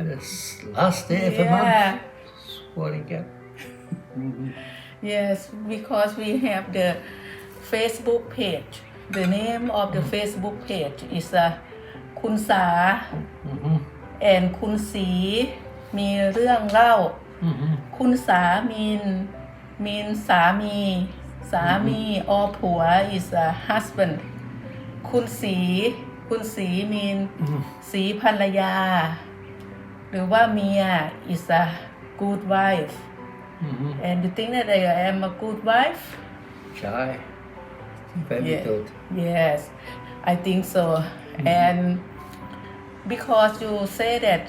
And it's last day of the Yeah. month. What again? Yes, because we have the Facebook page. The name of the Facebook page is uh, คุณสา Mm-hmm. and คุณสี มีเรื่องเล่า Mm-hmm. คุณสามีนมีนสามี สามีออผัว is a husband คุณสี คุณสีมีน สีภรรยา หรือว่าเมีย is a good wife Mm-hmm. and you think that I am a good wife Chai. Very Yeah. good. yes I think so and because you say that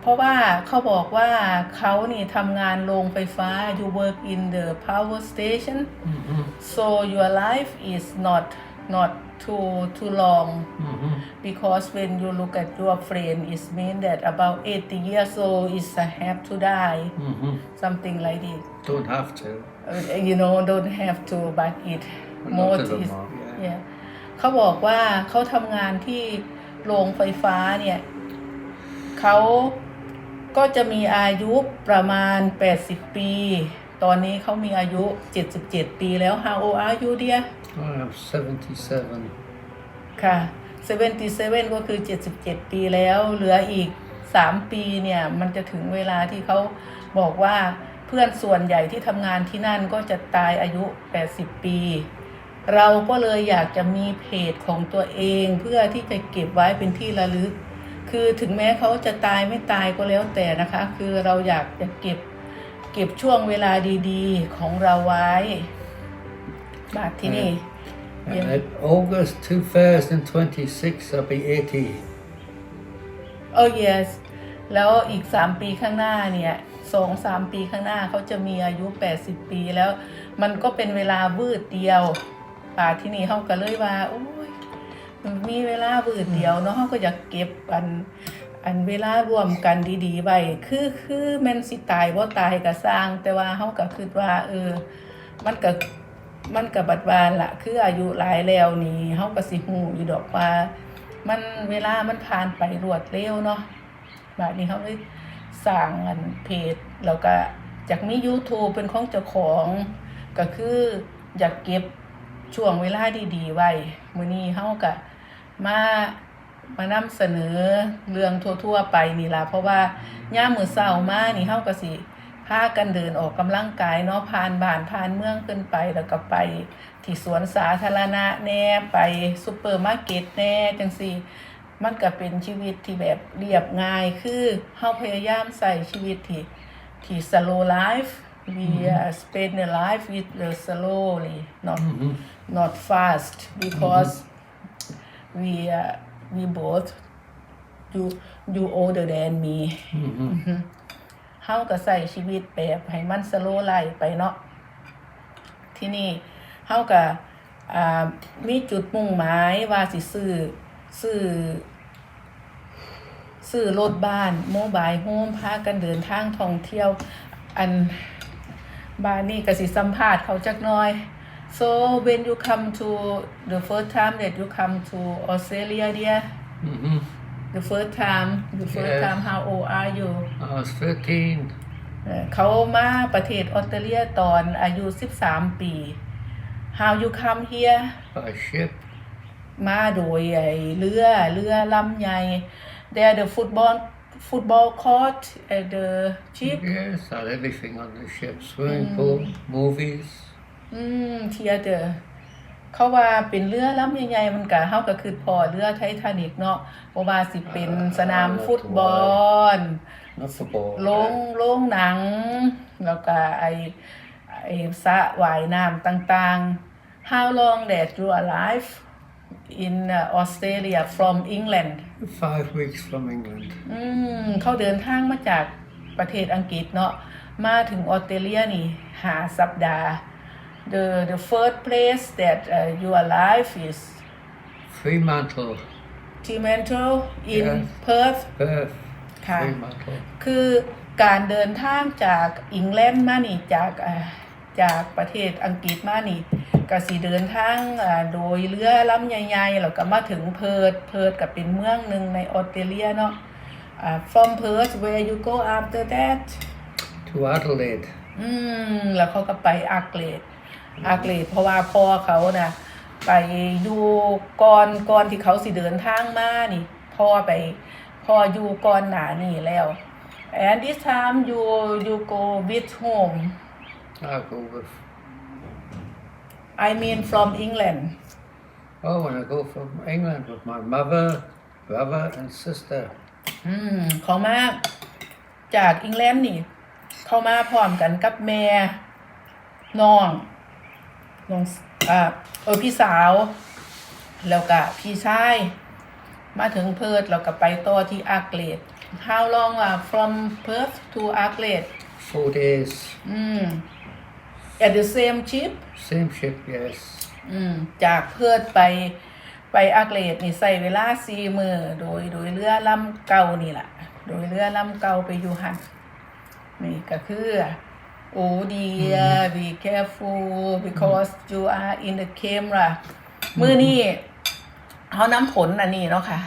เพราะว่าเขาบอกว่าเขานี่ทำงานโรงไฟฟ้า you work in the power station Mm-hmm. so your life is not not too too long Mm-hmm. Because when you look at your friend it mean that about 80 years old is a have to die Mm-hmm. something like this Don't have to. Uh, you know don't have to but it A more lot of them is are, yeah. yeah เขาบอกว่าเขาทำงานที่โรงไฟฟ้าเนี่ยเขาก็จะมีอายุประมาณ 80 ปี ตอนนี้เขามีอายุ 77 ปีแล้ว How old are you dear I'm 77. ค่ะ 77ก็คือ 77 ปีแล้ว เหลืออีก 3 ปีเนี่ย มันจะถึงเวลาที่เขาบอกว่าเพื่อนส่วนใหญ่ที่ทำงานที่นั่นก็จะตายอายุ 80 ปี เราก็เลยอยากจะมีเพจของตัวเองเพื่อที่จะเก็บไว้เป็นที่ระลึก คือถึงแม้เขาจะตายไม่ตายก็แล้วแต่นะคะ คือเราอยากจะเก็บเก็บช่วงเวลาดี ๆ ของเราไว้บาทที่นี่ And Yeah. at August 2026, I'll be 80. โอ้ yes แล้วอีก 3 ปีข้างหน้าเนี่ยสองสามปีข้างหน้าเขาจะมีอายุ 80 ปีแล้ว มันก็เป็นเวลาวืดเดียวป่าที่นี่เขาก็เลยว่าโอ้ยมันมีเวลาวืดเดียวเนาะเขาก็อยากเก็บอันอันเวลารวมกันดีๆไว้คือคือแม่นสิตายว่าตายก็สร้าง แต่ว่าเขาก็คิดว่า เออ มันก็ มันก็บัดวานละคืออายุหลายแล้วนี่เขาก็สิฮู้อยู่ดอกว่า มันเวลามันผ่านไปรวดเร็วเนาะบาดนี้เขาเลยสร้างอันเพจแล้วก็จากมี YouTube เป็นของเจ้าของ ก็คืออยากเก็บช่วงเวลาดีๆไว้มื้อนี้เฮาก็มามานำเสนอเรื่องทั่วๆไปนี่ล่ะเพราะว่าย่ามมื้อเช้ามานี่เฮาก็สิ พากันเดินออกกำลังกายเนาะผ่านบ้านผ่านเมืองขึ้นไปแล้วก็ไป ที่สวนสาธารณะแน่ไปซุปเปอร์มาร์เก็ตแน่จังซี่มันก็เป็นชีวิตที่แบบเรียบง่ายคือเฮาพยายามใส่ชีวิตที่ที่ slow life we uh, spend the life with the slowly not not fast because we uh, we both you you older than me เฮาก็ใส่ชีวิตแบบให้มันสโลไลไปเนาะที่นี่เฮาก็มีจุดมุ่งหมายว่าสิซื้อซื้อซื้อรถบ้านโมบายโฮมพากันเดินทางท่องเที่ยว อันบ้านนี่ก็สิสัมภาษณ์เขาจักน่อย so when you come to the first time that you come to Australia dear Mm-hmm. The first time the first Yes. time how old are you I was 13. เอ่อเขามาประเทศออสเตรเลียตอนอายุ 13 ปี How you come here By ship. มาโดยไอ้เรือเรือลำใหญ่ There the football football court at the ship Yes, had everything on the ship. Swimming pool, movies. อืมเทีย เดอเขาว่าเป็นเรือลำใหญ่ๆมันก็เฮาก็คือพอเรือไททานิกเนาะบ่ว่าสิเป็นสนามฟุตบอล Not football. โรงโรงหนัง แล้วก็ไอไอสระว่ายน้ำต่างๆ How long that you alive in uh, Australia from England Five weeks from England. อืมเขาเดินทางมาจากประเทศอังกฤษเนาะมาถึงออสเตรเลียนี่หาสัปดาห์ the the first place that uh, you alive is Fremantle, Fremantle in Yes. Perth Perth. ค่ะ Fremantle. คือการเดินทางจากอังกฤษมานี่จากอ่าจากประเทศอังกฤษมานี่ก็สิเดินทางอ่าโดยเรือลำใหญ่ๆแล้วก็มาถึงเพิร์ธเพิร์ธก็เป็นเมืองหนึ่งในออสเตรเลียเนาะ uh, from Perth where you go after that To Adelaide. อืม แล้วเขาก็ไปอาเกรด อาเกรดเพราะว่าพ่อเขานะไปอยู่ก่อนก่อนที่เขาสิเดินทางมานี่พ่อไปพ่ออยู่ก่อนหนานี่แล้ว and this time you you go with home I go with. I mean from England Oh, when I go from England with my mother, brother, and sister. อืมเขามาจากอังกฤษนี่ เข้ามาพร้อมกันกับแม่น้อง น้องอ่าเออพี่สาว แล้วก็พี่ชาย มาถึงเพิร์ธแล้วก็ไปต่อที่อาเกรด How long อะ from Perth to อาเกรด Four days. อืม at the same ship Same ship, yes. อืม จากเพิร์ธไปไปอาเกรดนี่ใส่เวลาสี่มือโดยโดยเรือลำเก่านี่แหละโดยเรือลำเก่าไปอยู่หันนี่ก็คือ โอ้ดี be careful because you are in the camera มือนี่เขานำผลอันนี้เนาะค่ะ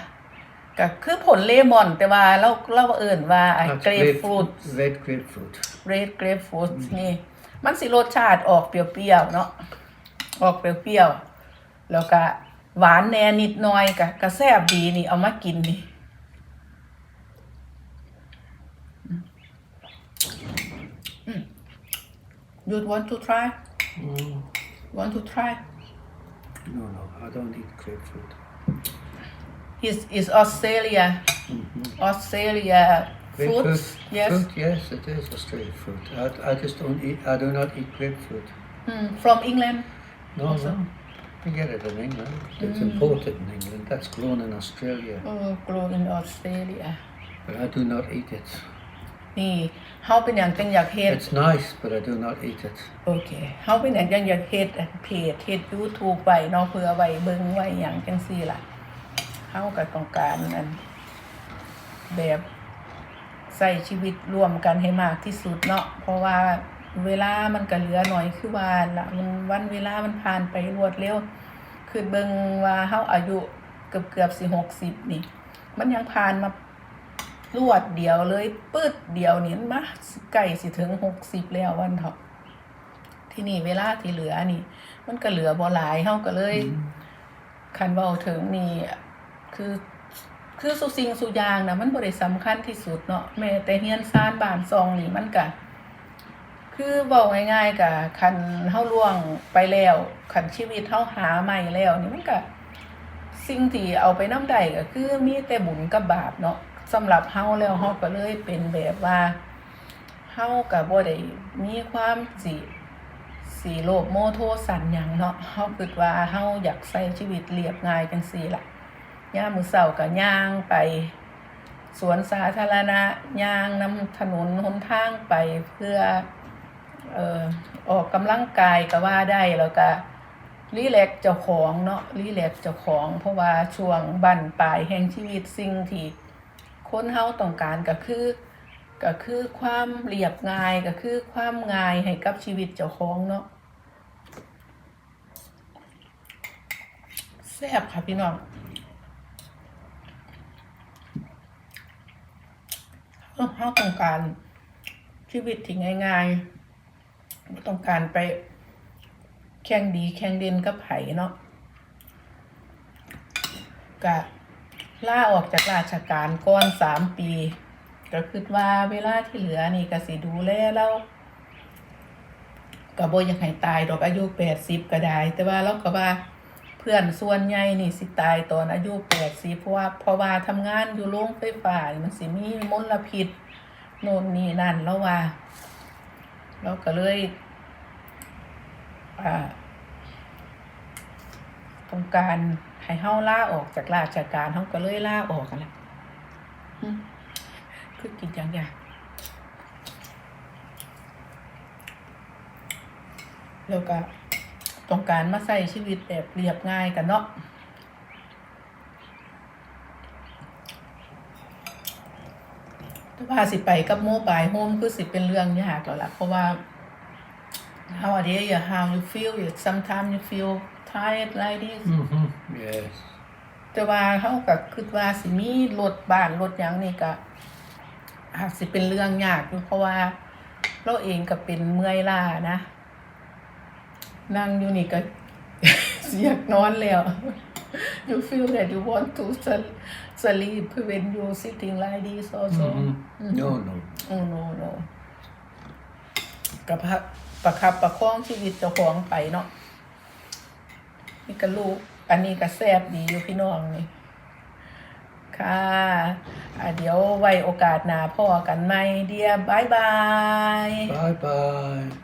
ก็คือผลเลมอน แต่ว่าเราเราเอิ่นว่าไอ้ That's เกรฟฟรุต Red grapefruit. red grapefruit นี่ มันสิรสชาติออกเปรี้ยวๆเนาะออกเปรี้ยวๆแล้วก็หวานแหน่นิดหน่อยก็ก็แซ่บดีนี่เอามากินนี่ you want to try Mm. want to try No, no, I don't eat grapefruit. is is Australia Australia Grapefruit? fruits yes Fruit, yes, it is Australian fruit. I, I just don't eat, I do not eat grapefruit. mm, from England No, Also? no. You get it in England. It's imported in England. That's grown in Australia. oh grow in Australia But I do not eat it. นี่เฮาเป็นอย่างจังอยากเฮ็ด It's nice, but I do not eat it. โอเคเฮาเป็นอย่างจังอยากเฮ็ดเพจเฮ็ด YouTube ไว้เนาะเพื่อไว้เบิ่งไว้หยังจังซี่ล่ะเฮาก็ต้องการนั่นแบบใส่ชีวิตร่วมกันให้มากที่สุดเนาะเพราะว่าเวลามันก็เหลือหน่อยคือว่าละมันวันเวลามันผ่านไปรวดเร็วคือเบิ่งว่าเฮาอายุเกือบเกือบสิ60นี่ มันยังผ่านมา รวดเดียวเลยปืดเดียวนี่มันมาใกล้สิถึง60แล้ววันเถาะที่นี่เวลาที่เหลือนี่ มันก็เหลือบ่หลายเฮาก็เลยคันเว้าถึงนี่คือคือสุสิ่งสุอย่างนะมันบ่ได้สำคัญที่สุดเนาะแม้แต่เฮียนซานบ้านซองนี่มันก็คือเว้าง่ายๆก็คันเฮาล่วงไปแล้วคันชีวิตเฮาหาใหม่แล้วนี่มันก็สิ่งที่เอาไปนำได้ก็คือมีแต่บุญกับบาปเนาะ สำหรับเฮาแล้วเฮาก็เลยเป็นแบบว่าเฮาก็บ่ได้มีความสิสีโลภโมโทสันหยังเนาะเฮาคิดว่าเฮาอยากใช้ชีวิตเรียบง่ายจังซี่ล่ะย่ามมื้อเช้าก็ย่างไป สวนสาธารณะย่างนำถนนหนทางไปเพื่อเอ่อออกกำลังกายก็ว่าได้แล้วก็รีแลกเจ้าของเนาะรีแลกเจ้าของ เพราะว่าช่วงบั้นปลายแห่งชีวิตสิ่งที่ คนเฮาต้องการก็คือก็คือความเรียบง่ายก็คือความง่ายให้กับชีวิตเจ้าของเนาะแซ่บค่ะพี่น้องเฮาเฮาต้องการชีวิตที่ง่ายๆต้องการไปแข่งดีแข่งเด่นกับไผเนาะกะ ลาออกจากราชการก่อนสามปี ก็คิดว่าเวลาที่เหลือนี่ก็สิดูแลเราก็บ่อยากให้ตายดอกอายุแปดสิบก็ได้ แต่ว่าเราก็ว่าเพื่อนส่วนใหญ่นี่สิตายตอนอายุแปดสิบเพราะว่าเพราะว่าทำงานอยู่โรงไฟฟ้ามันสิมีมลพิษโน่นนี่นั่นแล้วว่าเราก็เลยอ่าต้องการ ให้เฮาล่าออกจากราชการเฮาก็เลยล่าออกกันแหละอืมคือกินอย่างอย่างแล้วก็ต้องการมาใส่ชีวิตแบบเรียบง่ายกันเนาะถ้าว่าสิไปกับโมบายโฮมคือสิเป็นเรื่องยากแล้วล่ะเพราะว่า how are you how you feel you sometimes you feel tired like this hmm Yes. แต่ว่าเขาก็คิดว่าสิมีรถบ้านรถหยังนี่ก็อาจสิเป็นเรื่องยากอยู่เพราะว่าเราเองก็เป็นเมื่อยล้านะนั่งอยู่นี่ก็ เสียกนอนแล้ว you feel that you want to sl- sleep when you sitting like this also Mhm. No, no. oh no no กับพักประคับประคองชีวิตเจ้าของไปเนาะนี่ก็ลูก อันนี้ก็แซ่บดีอยู่พี่น้องนี่ค่ะะเดี๋ยวไว้โอกาสหน้าพ่อกันไหมเดียบายบาย Bye bye.